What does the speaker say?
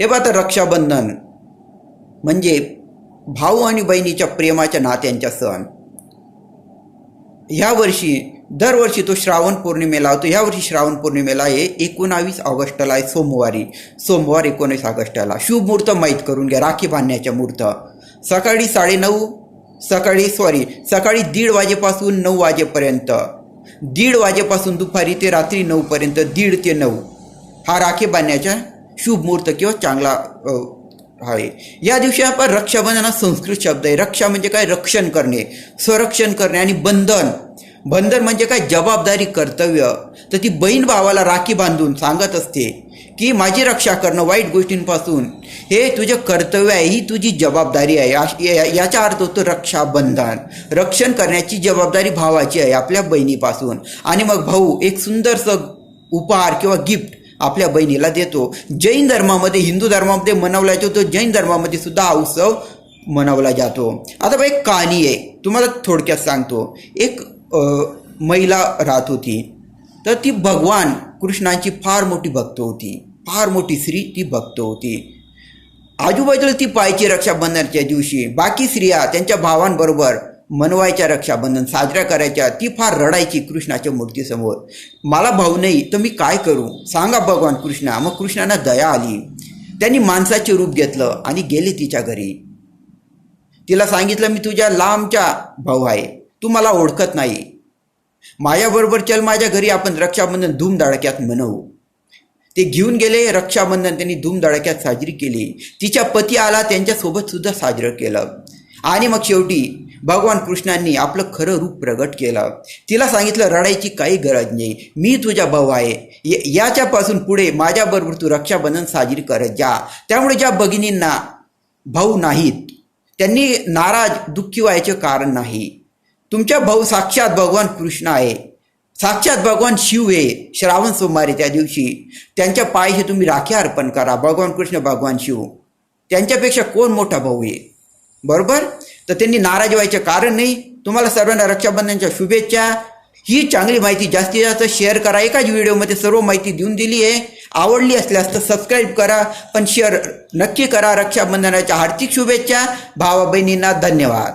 हे बघा आता रक्षाबंधन म्हणजे भाऊ आणि बहिणीच्या प्रेमाच्या नात्यांचा सण. ह्या वर्षी दरवर्षी तो श्रावण पौर्णिमेला होतो. ह्यावर्षी श्रावण पौर्णिमेला आहे एकोणावीस ऑगस्टला आहे सोमवारी. सोमवार एकोणीस ऑगस्टला. शुभमूर्त माहीत करून घ्या. राखी बांधण्याच्या मुहूर्त. सकाळी साडेनऊ सकाळी सॉरी सकाळी दीड वाजेपासून नऊ वाजेपर्यंत. दीड वाजेपासून दुपारी ते रात्री नऊपर्यंत दीड ते नऊ. हा राखी बांधण्याच्या शुभ मुहूर्त किंवा चांगला आहे. या दिवशी आपण रक्षाबंधन हा संस्कृत शब्द आहे. रक्षा म्हणजे काय? रक्षण करणे. संरक्षण करणे आणि बंधन. बंधन म्हणजे काय? जबाबदारी कर्तव्य. तर ती बहीण भावाला राखी बांधून सांगत असते की माझी रक्षा करणं वाईट गोष्टींपासून. हे तुझं कर्तव्य आहे. ही तुझी जबाबदारी आहे. या- याचा अर्थ होतो रक्षाबंधन. रक्षण करण्याची जबाबदारी भावाची आहे आपल्या बहिणीपासून. आणि मग भाऊ एक सुंदरसं उपहार किंवा गिफ्ट आपल्या बहिणीला देतो. जैन धर्मामध्ये हिंदू धर्मामध्ये मनवला जातो जैन धर्मामध्ये सुद्धा हा उत्सव मनवला जातो. आता बघ एक कहाणी आहे. तुम्हाला थोडक्यात सांगतो. एक महिला राहत होती. तर ती भगवान कृष्णांची फार मोठी भक्त होती. फार मोठी स्त्री ती भक्त होती. आजूबाजूला ती पाहायची रक्षाबंधनाच्या दिवशी. बाकी स्त्रिया त्यांच्या भावांबरोबर मनवायच्या रक्षाबंधन साजऱ्या करायच्या ती फार रडायची कृष्णाच्या मूर्तीसमोर. मला भाऊ नाही तर मी काय करू? सांगा भगवान कृष्णा. मग कृष्णाला दया आली. त्यांनी माणसाचे रूप घेतलं आणि गेले तिच्या घरी. तिला सांगितलं मी तुझ्या लांबच्या भाऊ आहे. तू मला ओळखत नाही. माझ्याबरोबर चल माझ्या घरी आपण रक्षाबंधन धूमधडाक्यात मनवू. ते घेऊन गेले रक्षाबंधन त्यांनी धूमधडाक्यात साजरी केली. तिच्या पती आला त्यांच्यासोबत सुद्धा साजरं केलं. आणि मग शेवटी भगवान कृष्णांनी आपलं खरं रूप प्रगट केलं. तिला सांगितलं रडायची काही गरज नाही. मी तुझा भाऊ आहे. या- याच्यापासून पुढे माझ्याबरोबर तू रक्षाबंधन साजरी करत जा. त्यामुळे ज्या भगिनींना भाऊ नाहीत त्यांनी नाराज दुःखी व्हायचे कारण नाही. तुमच्या भाऊ साक्षात भगवान कृष्ण आहे. साक्षात भगवान शिव आहे. श्रावण सोमवारी त्या दिवशी त्यांच्या पायी तुम्ही राखी अर्पण करा. भगवान कृष्ण भगवान शिव. त्यांच्यापेक्षा कोण मोठा भाऊ आहे? बरोबर? तर त्यांनी नाराज व्हायचे कारण नाही. तुम्हाला सर्वांना रक्षाबंधनच्या शुभेच्छा. ही चांगली माहिती जास्तीत जास्त शेअर करा. एकाच व्हिडिओमध्ये सर्व माहिती देऊन दिली आहे. आवडली असल्यास तर सबस्क्राईब करा पण शेअर नक्की करा. रक्षाबंधनाच्या हार्दिक शुभेच्छा. भावा बहिणींना धन्यवाद.